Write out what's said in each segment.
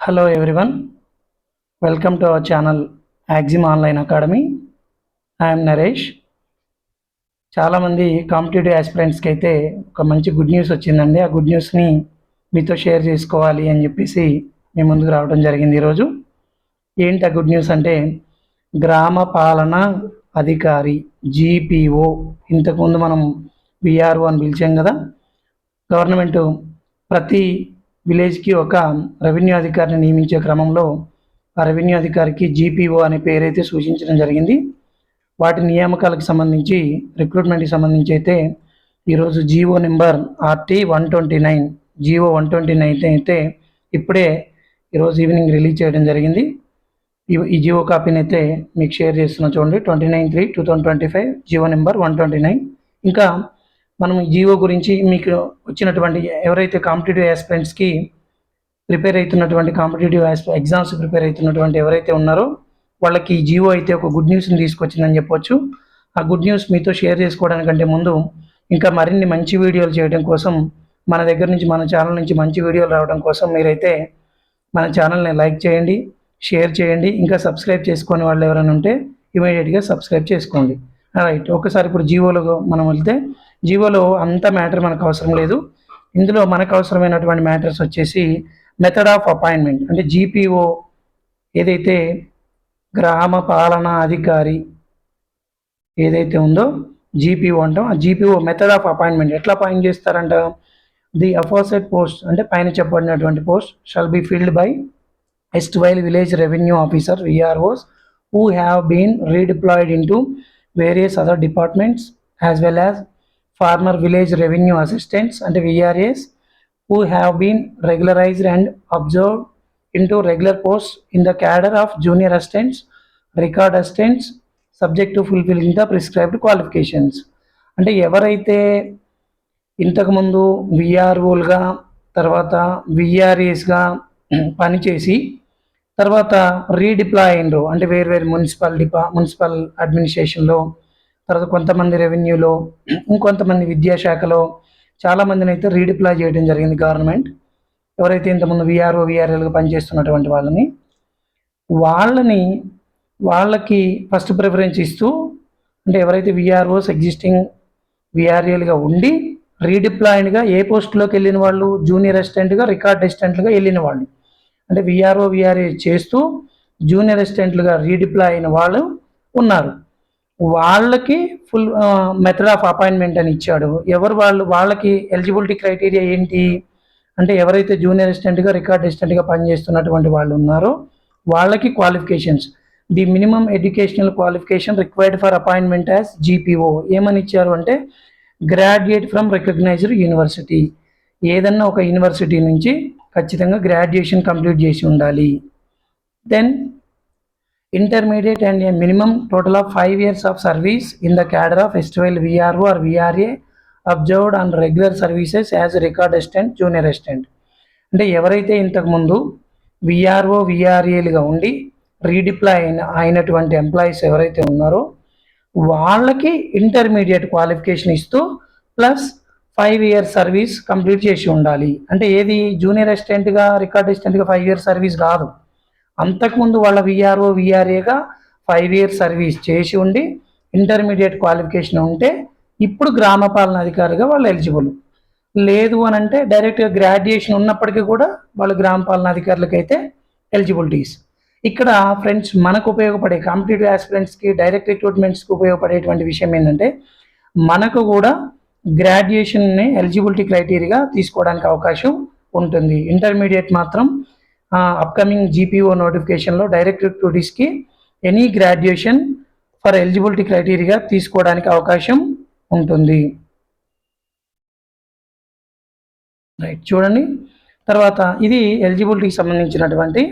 Hello everyone welcome to our channel Axiom online academy I'm Naresh చాలామంది competitive ఆస్పిరెంట్స్కి అయితే ఒక మంచి గుడ్ న్యూస్ వచ్చిందండి. ఆ గుడ్ న్యూస్ని మీతో షేర్ చేసుకోవాలి అని చెప్పేసి మీ ముందుకు రావడం జరిగింది ఈరోజు. ఏంటి ఆ గుడ్ న్యూస్ అంటే గ్రామ పాలన అధికారి జీపీఓ ఇంతకుముందు మనం విఆర్ఓ అని పిలిచాం కదా. గవర్నమెంట్ ప్రతి విలేజ్కి ఒక రెవెన్యూ అధికారిని నియమించే క్రమంలో ఆ రెవెన్యూ అధికారికి జీపీఓ అనే పేరైతే సూచించడం జరిగింది. వాటి నియామకాలకు సంబంధించి రిక్రూట్మెంట్కి సంబంధించి అయితే ఈరోజు GO number RT one twenty nine GO one twenty nine అయితే ఇప్పుడే ఈరోజు ఈవినింగ్ రిలీజ్ చేయడం జరిగింది. ఈ జియో కాపీని అయితే మీకు షేర్ చేస్తున్నా చూడండి. Twenty nine three two thousand twenty five GO number one twenty nine. ఇంకా మనం జియో గురించి మీకు వచ్చినటువంటి ఎవరైతే కాంపిటేటివ్ ఆస్పిరెంట్స్కి ప్రిపేర్ అవుతున్నటువంటి కాంపిటేటివ్ ఎగ్జామ్స్ ప్రిపేర్ అవుతున్నటువంటి ఎవరైతే ఉన్నారో వాళ్ళకి జియో అయితే ఒక గుడ్ న్యూస్ని తీసుకొచ్చిందని చెప్పొచ్చు. ఆ గుడ్ న్యూస్ మీతో షేర్ చేసుకోవడానికంటే ముందు ఇంకా మరిన్ని మంచి వీడియోలు చేయడం కోసం మన దగ్గర నుంచి మన ఛానల్ నుంచి మంచి వీడియోలు రావడం కోసం మీరైతే మన ఛానల్ని లైక్ చేయండి షేర్ చేయండి ఇంకా సబ్స్క్రైబ్ చేసుకునే వాళ్ళు ఎవరైనా ఉంటే ఇమీడియట్గా సబ్స్క్రైబ్ చేసుకోండి. రైట్ ఒకసారి ఇప్పుడు జియోలో మనం వెళ్తే జియోలో అంత మ్యాటర్ మనకు అవసరం లేదు. ఇందులో మనకు అవసరమైనటువంటి మ్యాటర్స్ వచ్చేసి మెథడ్ ఆఫ్ అపాయింట్మెంట్ అంటే జీపీఓ ఏదైతే గ్రామ పాలనా అధికారి ఏదైతే ఉందో జీపీఓ అంటాం ఆ జీపీఓ మెథడ్ ఆఫ్ అపాయింట్మెంట్ ఎట్లా అపాయింట్ చేస్తారంట? ది అపోజిట్ పోస్ట్ అంటే పైన చెప్పబడినటువంటి post shall be filled by erstwhile village revenue officer VROs who have been redeployed into various other departments as well as former village revenue assistants అంటే VRAs who have been regularized and absorbed into regular post in the cadre of junior assistants record assistants subject to fulfilling the prescribed qualifications అంటే ఎవరైతే ఇంతకుముందు విఆర్ఓలుగా తర్వాత విఆర్ఏస్గా పనిచేసి తర్వాత redeploy అయినరు అంటే వేరు వేరు మున్సిపల్ డిపా మున్సిపల్ అడ్మినిస్ట్రేషన్లో తర్వాత కొంతమంది రెవెన్యూలో ఇంకొంతమంది విద్యాశాఖలో చాలామందిని అయితే రీడిప్లాయ్ చేయడం జరిగింది గవర్నమెంట్. ఎవరైతే ఇంతకుముందు విఆర్ఓ విఆర్ఎల్గా పనిచేస్తున్నటువంటి వాళ్ళని వాళ్ళని వాళ్ళకి ఫస్ట్ ప్రిఫరెన్స్ ఇస్తూ అంటే ఎవరైతే విఆర్ఓస్ ఎగ్జిస్టింగ్ విఆర్ఏలుగా ఉండి రీడిప్లాయిడ్గా ఏ పోస్టులోకి వెళ్ళిన వాళ్ళు జూనియర్ అసిస్టెంట్గా రికార్డ్ అసిస్టెంట్లుగా వెళ్ళిన వాళ్ళు అంటే విఆర్ఓ విఆర్ఏ చేస్తూ జూనియర్ అసిస్టెంట్లుగా రీడిప్లాయ్ అయిన వాళ్ళు ఉన్నారు. వాళ్ళకి ఫుల్ మెథడ్ ఆఫ్ అపాయింట్మెంట్ అని ఇచ్చాడు. ఎవరు వాళ్ళు వాళ్ళకి ఎలిజిబిలిటీ క్రైటీరియా ఏంటి? అంటే ఎవరైతే జూనియర్ అసిస్టెంట్గా రికార్డ్ అసిస్టెంట్గా పనిచేస్తున్నటువంటి వాళ్ళు ఉన్నారో వాళ్ళకి qualifications the minimum educational qualification required for appointment as GPO ఏమని ఇచ్చారు అంటే గ్రాడ్యుయేట్ ఫ్రమ్ రికగ్నైజ్డ్ యూనివర్సిటీ ఏదన్నా ఒక యూనివర్సిటీ నుంచి ఖచ్చితంగా గ్రాడ్యుయేషన్ కంప్లీట్ చేసి ఉండాలి. Then intermediate and a minimum total of five years of service in the cadre of erstwhile VRO or VRA absorbed and regular services as record assistant junior assistant అంటే ఎవరైతే ఇంతకుముందు VRO విఆర్ఏలుగా ఉండి redeploy అయిన అయినటువంటి employees ఎవరైతే ఉన్నారో వాళ్ళకి intermediate qualification ఇస్తూ plus five year service complete చేసి ఉండాలి. అంటే ఏది జూనియర్ అసిస్టెంట్గా రికార్డ్ అసిస్టెంట్గా ఫైవ్ ఇయర్ సర్వీస్ కాదు. అంతకుముందు వాళ్ళ విఆర్ఓ విఆర్ఏగా ఫైవ్ ఇయర్ సర్వీస్ చేసి ఉండి ఇంటర్మీడియట్ క్వాలిఫికేషన్ ఉంటే ఇప్పుడు గ్రామ పాలన అధికారిగా వాళ్ళు ఎలిజిబుల్ లేదు అని అంటే డైరెక్ట్గా గ్రాడ్యుయేషన్ ఉన్నప్పటికీ కూడా వాళ్ళు గ్రామ పాలన అధికారులకైతే ఎలిజిబిలిటీస్ ఇక్కడ ఫ్రెండ్స్ మనకు ఉపయోగపడే కాంపిటేటివ్ ఆస్పిరెంట్స్కి డైరెక్ట్ రిక్రూట్మెంట్స్కి ఉపయోగపడేటువంటి విషయం ఏంటంటే మనకు కూడా గ్రాడ్యుయేషన్ని ఎలిజిబిలిటీ క్రైటీరియా తీసుకోవడానికి అవకాశం ఉంటుంది. ఇంటర్మీడియట్ మాత్రం అప్కమింగ్ జీపీఓ నోటిఫికేషన్లో direct రిక్రూటీస్కి any graduation for eligibility criteria తీసుకోవడానికి అవకాశం ఉంటుంది. రైట్ చూడండి. తర్వాత ఇది ఎలిజిబిలిటీకి సంబంధించినటువంటి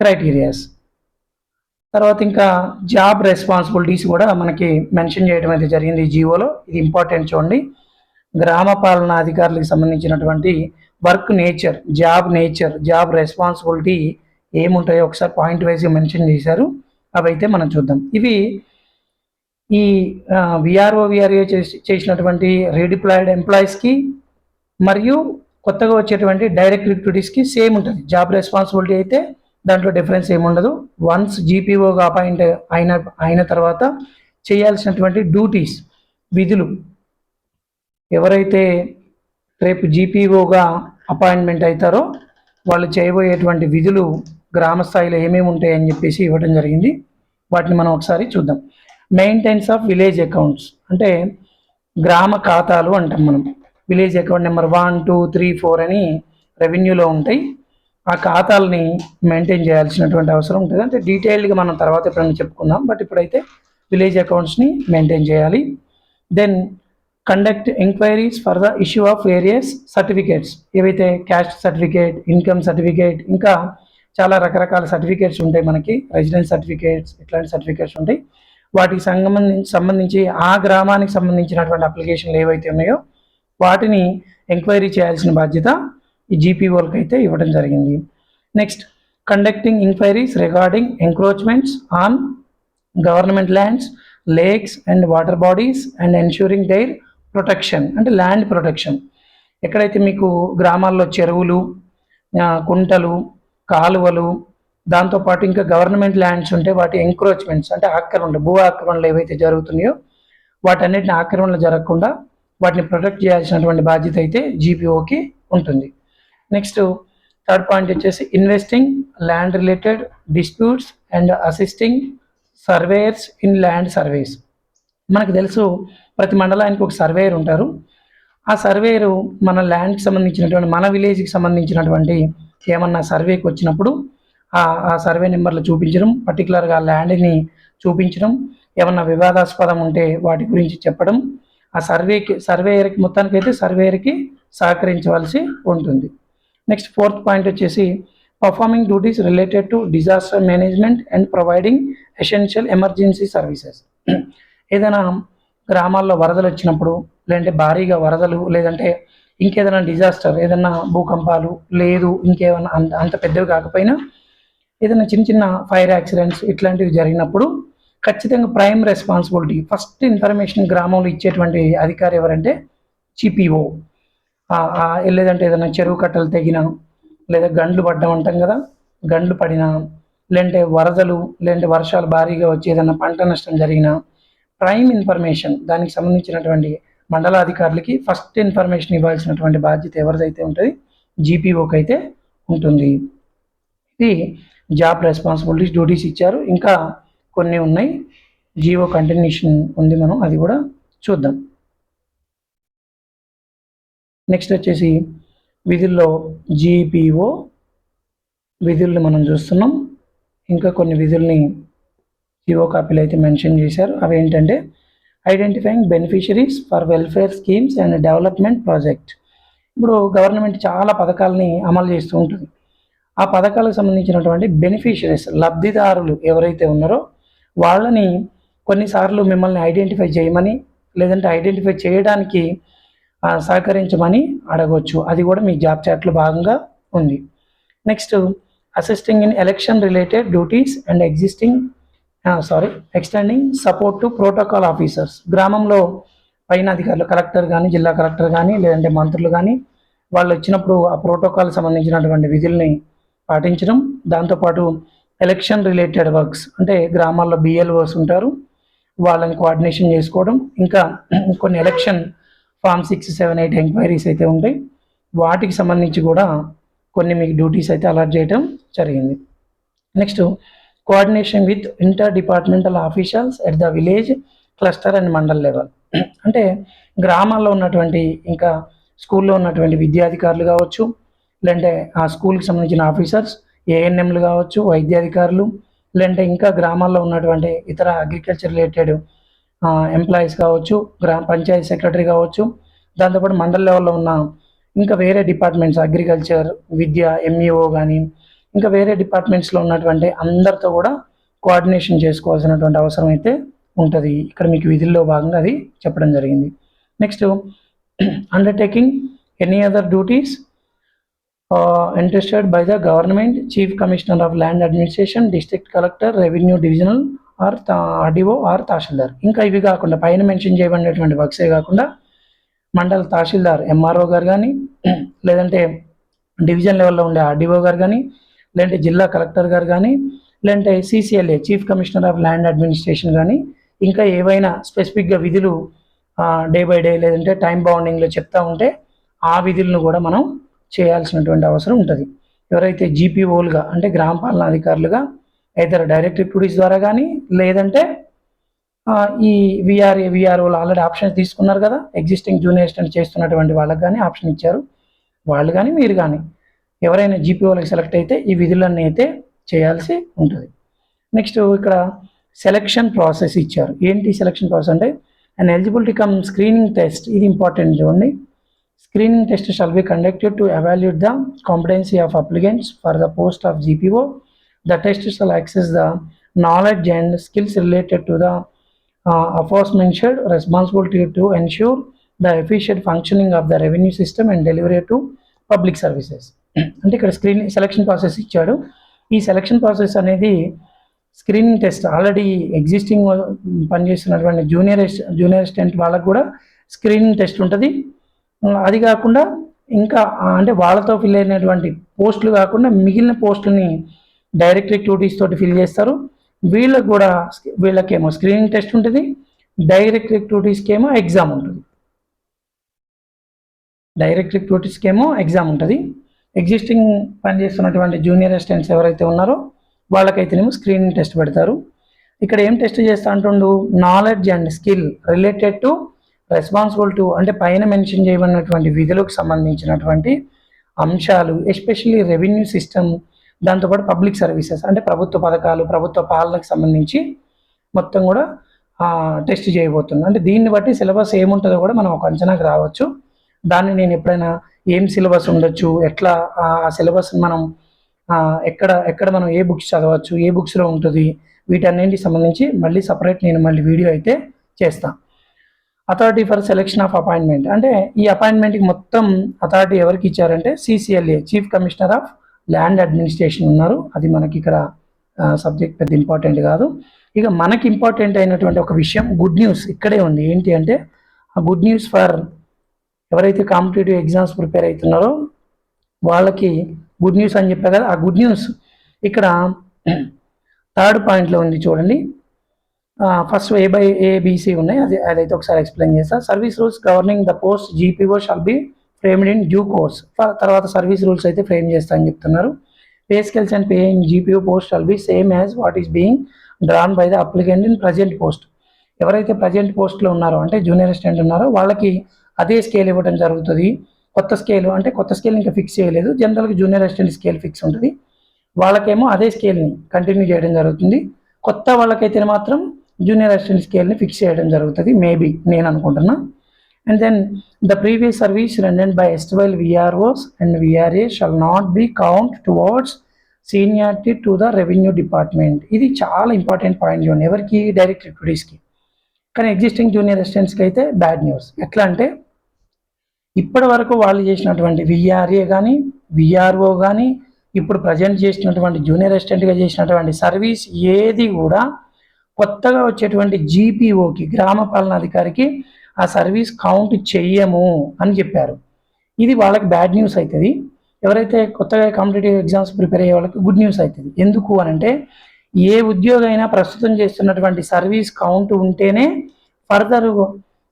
క్రైటీరియాస్ తర్వాత ఇంకా జాబ్ రెస్పాన్సిబిలిటీస్ కూడా మనకి మెన్షన్ చేయడం అయితే జరిగింది ఈ జీవోలో ఇది ఇంపార్టెంట్ చూడండి. గ్రామ పాలనా అధికారులకు సంబంధించినటువంటి work nature job nature job responsibility ఏముంటాయో ఒకసారి పాయింట్ వైజ్గా మెన్షన్ చేశారు. అవి అయితే మనం చూద్దాం. ఇవి ఈ విఆర్ఓ విఆర్ఏ చేసి చేసినటువంటి రీడిప్లాయిడ్ ఎంప్లాయీస్కి మరియు కొత్తగా వచ్చేటువంటి డైరెక్ట్ రిక్రూటీస్కి సేమ్ ఉంటుంది. జాబ్ రెస్పాన్సిబిలిటీ అయితే దాంట్లో డిఫరెన్స్ ఏముండదు. వన్స్ జీపీఓగా అపాయింట్ అయిన అయిన తర్వాత చేయాల్సినటువంటి డ్యూటీస్ విధులు ఎవరైతే రేపు జీపీఓగా అపాయింట్మెంట్ అవుతారో వాళ్ళు చేయబోయేటువంటి విధులు గ్రామ స్థాయిలో ఏమేమి ఉంటాయని చెప్పేసి ఇవ్వడం జరిగింది. వాటిని మనం ఒకసారి చూద్దాం. మెయింటెన్స్ ఆఫ్ విలేజ్ అకౌంట్స్ అంటే గ్రామ ఖాతాలు అంటాం మనం. Village account number one two three four అని రెవెన్యూలో ఉంటాయి. ఆ ఖాతాలని మెయింటైన్ చేయాల్సినటువంటి అవసరం ఉంటుంది. అంటే డీటెయిల్డ్గా మనం తర్వాత ఎప్పుడైనా చెప్పుకుందాం. బట్ ఇప్పుడైతే విలేజ్ అకౌంట్స్ని మెయింటైన్ చేయాలి. Then conduct enquiries for the issue of various certificates ఏవైతే క్యాస్ట్ సర్టిఫికేట్ ఇన్కమ్ సర్టిఫికేట్ ఇంకా చాలా రకరకాల సర్టిఫికేట్స్ ఉంటాయి మనకి. రెసిడెన్స్ సర్టిఫికేట్స్ ఇట్లాంటి సర్టిఫికేట్స్ ఉంటాయి. వాటికి సంబంధించి సంబంధించి ఆ గ్రామానికి సంబంధించినటువంటి అప్లికేషన్లు ఏవైతే ఉన్నాయో వాటిని ఎంక్వైరీ చేయాల్సిన బాధ్యత ఈ జీపీఓలకు అయితే ఇవ్వడం జరిగింది. Next conducting enquiries regarding encroachments on government lands lakes and water bodies and ensuring their protection అంటే ల్యాండ్ ప్రొటెక్షన్. ఎక్కడైతే మీకు గ్రామాల్లో చెరువులు కుంటలు కాలువలు దాంతోపాటు ఇంకా గవర్నమెంట్ ల్యాండ్స్ ఉంటే వాటి ఎంక్రోచ్మెంట్స్ అంటే ఆక్రమణలు భూ ఆక్రమణలు ఏవైతే జరుగుతున్నాయో వాటన్నిటిని ఆక్రమణలు జరగకుండా వాటిని ప్రొటెక్ట్ చేయాల్సినటువంటి బాధ్యత అయితే జీపీఓకి ఉంటుంది. నెక్స్ట్ థర్డ్ పాయింట్ వచ్చేసి investing land related disputes and assisting surveyors in land surveys. మనకు తెలుసు ప్రతి మండలానికి ఒక సర్వేయర్ ఉంటారు. ఆ సర్వేయరు మన ల్యాండ్కి సంబంధించినటువంటి మన విలేజ్కి సంబంధించినటువంటి ఏమన్నా సర్వేకి వచ్చినప్పుడు ఆ సర్వే నెంబర్లు చూపించడం పర్టికులర్గా ల్యాండ్ని చూపించడం ఏమన్నా వివాదాస్పదం ఉంటే వాటి గురించి చెప్పడం ఆ సర్వేకి సర్వేయర్కి మొత్తానికైతే సర్వేయర్కి సహకరించవలసి ఉంటుంది. నెక్స్ట్ ఫోర్త్ పాయింట్ వచ్చేసి performing duties related to disaster management and providing essential emergency services ఏదైనా గ్రామాల్లో వరదలు వచ్చినప్పుడు లేదంటే భారీగా వరదలు లేదంటే ఇంకేదైనా డిజాస్టర్ ఏదైనా భూకంపాలు లేదు ఇంకేమైనా అంత అంత పెద్దవి కాకపోయినా ఏదైనా చిన్న చిన్న ఫైర్ యాక్సిడెంట్స్ ఇట్లాంటివి జరిగినప్పుడు ఖచ్చితంగా ప్రైమ్ రెస్పాన్సిబిలిటీ ఫస్ట్ ఇన్ఫర్మేషన్ గ్రామంలో ఇచ్చేటువంటి అధికారి ఎవరంటే చిపిఓ లేదంటే ఏదైనా చెరువు కట్టలు తెగిన లేదా గండ్లు పడ్డం అంటాం కదా గండ్లు పడినా లేదంటే వరదలు లేదంటే వర్షాలు భారీగా వచ్చి ఏదైనా పంట నష్టం జరిగినా ప్రైమ్ ఇన్ఫర్మేషన్ దానికి సంబంధించినటువంటి మండలాధికారులకి ఫస్ట్ ఇన్ఫర్మేషన్ ఇవ్వాల్సినటువంటి బాధ్యత ఎవరిదైతే ఉంటుంది జీపీఓకి అయితే ఉంటుంది. ఇది జాబ్ రెస్పాన్సిబిలిటీస్ డ్యూటీస్ ఇచ్చారు. ఇంకా కొన్ని ఉన్నాయి. జీవో కంటిన్యూషన్ ఉంది మనం అది కూడా చూద్దాం. నెక్స్ట్ వచ్చేసి విధుల్లో జీపీఓ విధుల్ని మనం చూస్తున్నాం. ఇంకా కొన్ని విధుల్ని జీవో కాపీలు అయితే మెన్షన్ చేశారు. అవి ఏంటంటే identifying beneficiaries for welfare schemes and development project ఇప్పుడు గవర్నమెంట్ చాలా పథకాలని అమలు చేస్తూ ఉంటుంది. ఆ పథకాలకు సంబంధించినటువంటి బెనిఫిషరీస్ లబ్ధిదారులు ఎవరైతే ఉన్నారో వాళ్ళని కొన్నిసార్లు మిమ్మల్ని ఐడెంటిఫై చేయమని లేదంటే ఐడెంటిఫై చేయడానికి సహకరించమని అడగవచ్చు అది కూడా మీ జాబ్ చాట్లో భాగంగా ఉంది. Next assisting in election related duties and existing sorry extending support to protocol officers గ్రామంలో పైన అధికారులు కలెక్టర్ కానీ జిల్లా కలెక్టర్ కానీ లేదంటే మంత్రులు కానీ వాళ్ళు వచ్చినప్పుడు ఆ ప్రోటోకాల్ సంబంధించినటువంటి విధుల్ని పాటించడం. దాంతోపాటు ఎలక్షన్ రిలేటెడ్ వర్క్స్ అంటే గ్రామాల్లో బిఎల్ఓస్ ఉంటారు. వాళ్ళని కోఆర్డినేషన్ చేసుకోవడం. ఇంకా కొన్ని election form six seven eight enquiries అయితే ఉంటాయి. వాటికి సంబంధించి కూడా కొన్ని మీకు డ్యూటీస్ అయితే అలర్ట్ చేయడం జరిగింది. Next coordination with inter departmental officials at the village cluster and mandal level అంటే గ్రామాల్లో ఉన్నటువంటి ఇంకా స్కూల్లో ఉన్నటువంటి విద్యాధికారులు కావచ్చు లేదంటే ఆ స్కూల్కి సంబంధించిన ఆఫీసర్స్ ఏఎన్ఎంలు కావచ్చు వైద్యాధికారులు లేదంటే ఇంకా గ్రామాల్లో ఉన్నటువంటి ఇతర అగ్రికల్చర్ రిలేటెడ్ ఎంప్లాయీస్ కావచ్చు గ్రామ పంచాయతీ సెక్రటరీ కావచ్చు దాంతోపాటు మండల్ లెవెల్లో ఉన్న ఇంకా వేరే డిపార్ట్మెంట్స్ అగ్రికల్చర్ విద్య ఎంఈఓ కానీ ఇంకా వేరే డిపార్ట్మెంట్స్లో ఉన్నటువంటి అందరితో కూడా కోఆర్డినేషన్ చేసుకోవాల్సినటువంటి అవసరం అయితే ఉంటుంది. ఇక్కడ మీకు విధుల్లో భాగంగా అది చెప్పడం జరిగింది. Next undertaking any other duties interested by the government chief commissioner of land administration district collector revenue divisional or RDO or tahsildar. ఇంకా ఇవి కాకుండా పైన మెన్షన్ చేయబడినటువంటి వర్క్సే కాకుండా మండల తహసీల్దార్ ఎంఆర్ఓ గారు కానీ లేదంటే డివిజన్ లెవెల్లో ఉండే ఆర్డీఓ గారు కానీ లేదంటే జిల్లా కలెక్టర్ గారు కానీ లేదంటే CCLA chief commissioner of land administration కానీ ఇంకా ఏవైనా స్పెసిఫిక్గా విధులు డే బై డే లేదంటే టైం బౌండింగ్లో చెప్తా ఉంటే ఆ విధులను కూడా మనం చేయాల్సినటువంటి అవసరం ఉంటుంది. ఎవరైతే జీపీఓలుగా అంటే గ్రామ పాలనా అధికారులుగా ఇతర డైరెక్ట్ రిప్యూటీస్ ద్వారా కానీ లేదంటే ఈ విఆర్ఏ విఆర్ఓలు ఆల్రెడీ ఆప్షన్స్ తీసుకున్నారు కదా ఎగ్జిస్టింగ్ జూనియర్ అసిస్టెంట్ చేస్తున్నటువంటి వాళ్ళకి కానీ ఆప్షన్ ఇచ్చారు. వాళ్ళు కానీ మీరు కానీ ఎవరైనా జీపీఓలకు సెలెక్ట్ అయితే ఈ విధులన్నీ అయితే చేయాల్సి ఉంటుంది. నెక్స్ట్ ఇక్కడ సెలక్షన్ ప్రాసెస్ ఇచ్చారు. ఏంటి సెలక్షన్ ప్రాసెస్ అంటే and eligibility cum screening test ఇది ఇంపార్టెంట్ చూడండి. Screening test shall be conducted to evaluate the competency of applicants for the post of GPO the test shall access the knowledge and skills related to the uh, responsibility to ensure the efficient functioning of the revenue system and delivery to public services అంటే ఇక్కడ screen selection process ఇచ్చాడు. ఈ selection process అనేది screening test already existing పనిచేస్తున్నటువంటి junior junior assistant వాళ్ళకు కూడా screening test ఉంటుంది. అది కాకుండా ఇంకా అంటే వాళ్ళతో ఫిల్ అయినటువంటి పోస్టులు కాకుండా మిగిలిన పోస్టుని డైరెక్ట్ రిక్రూటీస్ తోటి ఫిల్ చేస్తారు. వీళ్ళకు కూడా వీళ్ళకేమో స్క్రీనింగ్ టెస్ట్ ఉంటుంది డైరెక్ట్ రిక్రూటీస్కి ఏమో ఎగ్జామ్ ఉంటుంది. డైరెక్ట్ రిక్రూటీస్కి ఏమో ఎగ్జామ్ ఉంటుంది. ఎగ్జిస్టింగ్ పనిచేస్తున్నటువంటి జూనియర్ అసిస్టెంట్స్ ఎవరైతే ఉన్నారో వాళ్ళకైతేనేమో స్క్రీనింగ్ టెస్ట్ పెడతారు. ఇక్కడ ఏం టెస్ట్ చేస్తా అంటుండు? Knowledge and skill related to responsible to అంటే పైన మెన్షన్ చేయబడినటువంటి విధులకు సంబంధించినటువంటి అంశాలు ఎస్పెషల్లీ రెవెన్యూ సిస్టమ్ దాంతోపాటు పబ్లిక్ సర్వీసెస్ అంటే ప్రభుత్వ పథకాలు ప్రభుత్వ పాలనకు సంబంధించి మొత్తం కూడా టెస్ట్ చేయబోతుంది అంటే దీన్ని బట్టి సిలబస్ ఏముంటుందో కూడా మనం ఒక అంచనాకు రావచ్చు. దాన్ని నేను ఎప్పుడైనా ఏం సిలబస్ ఉండొచ్చు? ఎట్లా ఆ సిలబస్ మనం ఎక్కడ ఎక్కడ మనం ఏ బుక్స్ చదవచ్చు? ఏ బుక్స్లో ఉంటుంది? వీటన్నింటికి సంబంధించి మళ్ళీ సపరేట్ నేను మళ్ళీ వీడియో అయితే చేస్తాను authority for selection of appointment అంటే ఈ అపాయింట్మెంట్కి మొత్తం అథారిటీ ఎవరికి ఇచ్చారంటే CCLA chief commissioner of land administration ఉన్నారు. అది మనకి ఇక్కడ సబ్జెక్ట్ పెద్ద ఇంపార్టెంట్ కాదు. ఇక మనకి ఇంపార్టెంట్ అయినటువంటి ఒక విషయం గుడ్ న్యూస్ ఇక్కడే ఉంది. ఏంటి అంటే ఆ గుడ్ న్యూస్ ఫర్ ఎవరైతే కాంపిటేటివ్ ఎగ్జామ్స్ ప్రిపేర్ అవుతున్నారో వాళ్ళకి గుడ్ న్యూస్ అని చెప్పా కదా ఆ గుడ్ న్యూస్ ఇక్కడ థర్డ్ పాయింట్లో ఉంది చూడండి. ఫస్ట్ ఏ బై ఏబిసి ఉన్నాయి. అది అదైతే ఒకసారి ఎక్స్ప్లెయిన్ చేస్తా. Service rules governing the post GPO shall be framed in due course. తర్వాత సర్వీస్ రూల్స్ అయితే ఫ్రేమ్ చేస్తా అని చెప్తున్నారు. Pay skills and pay in GPO post shall be same as what is being drawn by the applicant in present post. ఎవరైతే present పోస్ట్లో ఉన్నారో అంటే junior assistant ఉన్నారో వాళ్ళకి అదే స్కేల్ ఇవ్వడం జరుగుతుంది. కొత్త స్కేల్ అంటే కొత్త స్కేల్ ఇంకా ఫిక్స్ చేయలేదు. జనరల్గా జూనియర్ అసిస్టెంట్ స్కేల్ ఫిక్స్ ఉంటుంది. వాళ్ళకేమో అదే స్కేల్ని కంటిన్యూ చేయడం జరుగుతుంది. కొత్త వాళ్ళకైతే మాత్రం జూనియర్ అసిస్టెంట్ స్కేల్ని ఫిక్స్ చేయడం జరుగుతుంది. మేబీ నేను అనుకుంటున్నా. And then the previous service rendered by erstwhile VROs and VRA shall not be count towards seniority to the revenue department ఇది చాలా ఇంపార్టెంట్ పాయింట్ చూడండి ఎవరికి డైరెక్ట్ రిక్రూటీస్కి కానీ ఎగ్జిస్టింగ్ జూనియర్ అసిస్టెంట్స్కి అయితే బ్యాడ్ న్యూస్ ఎట్లా అంటే ఇప్పటి వరకు వాళ్ళు చేసినటువంటి విఆర్ఏ కానీ విఆర్ఓ కానీ ఇప్పుడు ప్రజెంట్ చేసినటువంటి జూనియర్ అసిస్టెంట్గా చేసినటువంటి సర్వీస్ ఏది కూడా కొత్తగా వచ్చేటువంటి జీపీఓకి గ్రామ పాలనాధికారికి ఆ సర్వీస్ కౌంట్ చెయ్యము అని చెప్పారు. ఇది వాళ్ళకి బ్యాడ్ న్యూస్ అవుతుంది ఎవరైతే కొత్తగా కాంపిటేటివ్ ఎగ్జామ్స్ ప్రిపేర్ అయ్యే వాళ్ళకి గుడ్ న్యూస్ అవుతుంది ఎందుకు అని అంటే ఏ ఉద్యోగం అయినా ప్రస్తుతం చేస్తున్నటువంటి సర్వీస్ కౌంట్ ఉంటేనే ఫర్దర్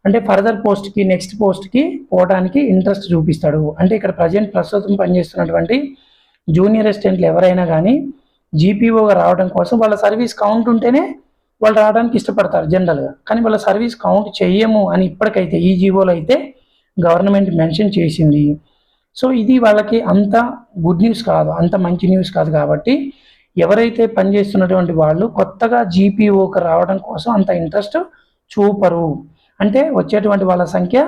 అంటే ఫర్దర్ పోస్ట్కి నెక్స్ట్ పోస్ట్కి పోవడానికి ఇంట్రెస్ట్ చూపిస్తాడు. అంటే ఇక్కడ ప్రజెంట్ ప్రస్తుతం పనిచేస్తున్నటువంటి జూనియర్ అసిస్టెంట్లు ఎవరైనా కానీ జీపీఓగా రావడం కోసం వాళ్ళ సర్వీస్ కౌంట్ ఉంటేనే వాళ్ళు రావడానికి ఇష్టపడతారు జనరల్గా కానీ వాళ్ళ సర్వీస్ కౌంట్ చెయ్యము అని ఇప్పటికైతే ఈ జీవోలో అయితే గవర్నమెంట్ మెన్షన్ చేసింది. సో ఇది వాళ్ళకి అంత గుడ్ న్యూస్ కాదు అంత మంచి న్యూస్ కాదు కాబట్టి ఎవరైతే పనిచేస్తున్నటువంటి వాళ్ళు కొత్తగా జీపీఓకి రావడం కోసం అంత ఇంట్రెస్ట్ చూపరు. అంటే వచ్చేటువంటి వాళ్ళ సంఖ్య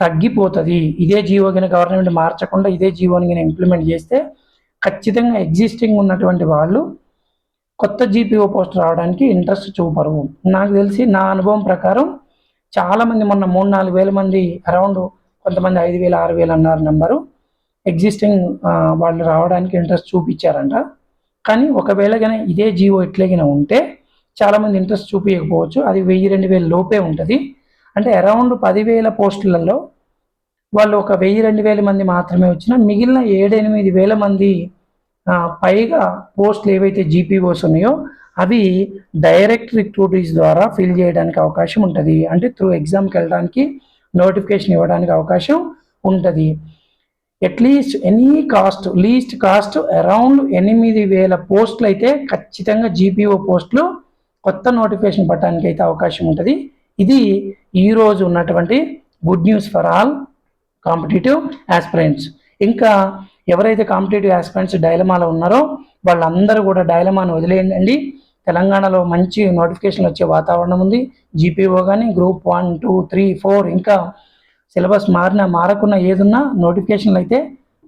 తగ్గిపోతుంది. ఇదే జీవో కింద గవర్నమెంట్ మార్చకుండా ఇదే జీవోని కింద ఇంప్లిమెంట్ చేస్తే ఖచ్చితంగా ఎగ్జిస్టింగ్ ఉన్నటువంటి వాళ్ళు కొత్త జీపీఓ పోస్ట్ రావడానికి ఇంట్రెస్ట్ చూపరు. నాకు తెలిసి నా అనుభవం ప్రకారం చాలామంది మొన్న మూడు నాలుగు వేల మంది అరౌండ్ కొంతమంది ఐదు వేలు ఆరు వేలు అన్నారు నెంబరు. ఎగ్జిస్టింగ్ వాళ్ళు రావడానికి ఇంట్రెస్ట్ చూపించారంట. కానీ ఒకవేళ కానీ ఇదే జీవో ఎట్లగిన ఉంటే చాలామంది ఇంట్రెస్ట్ చూపించకపోవచ్చు. అది వెయ్యి రెండు వేలు లోపే ఉంటుంది. అంటే అరౌండ్ పదివేల పోస్టులలో వాళ్ళు ఒక వెయ్యి రెండు వేల మంది మాత్రమే వచ్చినా మిగిలిన ఏడెనిమిది వేల మంది పైగా పోస్టులు ఏవైతే జీపీఓస్ ఉన్నాయో అవి డైరెక్ట్ రిక్రూటీస్ ద్వారా ఫిల్ చేయడానికి అవకాశం ఉంటుంది. అంటే త్రూ ఎగ్జామ్కి వెళ్ళడానికి నోటిఫికేషన్ ఇవ్వడానికి అవకాశం ఉంటుంది. At least any cost least cost around ఎనిమిది వేల పోస్టులు అయితే ఖచ్చితంగా జీపీఓ పోస్టులు కొత్త నోటిఫికేషన్ పట్టడానికి అయితే అవకాశం ఉంటుంది. ఇది ఈరోజు ఉన్నటువంటి good news for all competitive aspirants ఇంకా ఎవరైతే కాంపిటేటివ్ యాస్పిరెంట్స్ డైలమాలో ఉన్నారో వాళ్ళందరూ కూడా డైలమాను వదిలేయండి. తెలంగాణలో మంచి నోటిఫికేషన్ వచ్చే వాతావరణం ఉంది. జీపీఓ కానీ group one two three four ఇంకా సిలబస్ మారిన మారకున్న ఏదున్నా నోటిఫికేషన్లు అయితే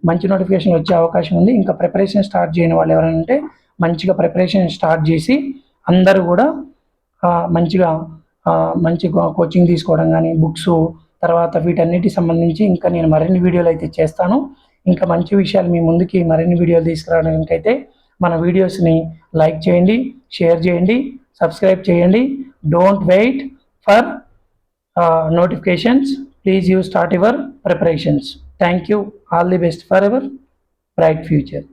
మంచి నోటిఫికేషన్ వచ్చే అవకాశం ఉంది. ఇంకా ప్రిపరేషన్ స్టార్ట్ చేయని వాళ్ళు ఎవరైనా ఉంటే మంచిగా ప్రిపరేషన్ స్టార్ట్ చేసి అందరూ కూడా మంచిగా మంచి కోచింగ్ తీసుకోవడం కానీ బుక్స్ తర్వాత వీటన్నిటి సంబంధించి ఇంకా నేను మరిన్ని వీడియోలు అయితే చేస్తాను. ఇంకా మంచి విషయాలు మీ ముందుకి మరిన్ని వీడియోలు తీసుకురావడానికి అయితే మన వీడియోస్ని లైక్ చేయండి షేర్ చేయండి సబ్స్క్రైబ్ చేయండి. Don't wait for notifications please you start your preparations thank you all the best for your bright future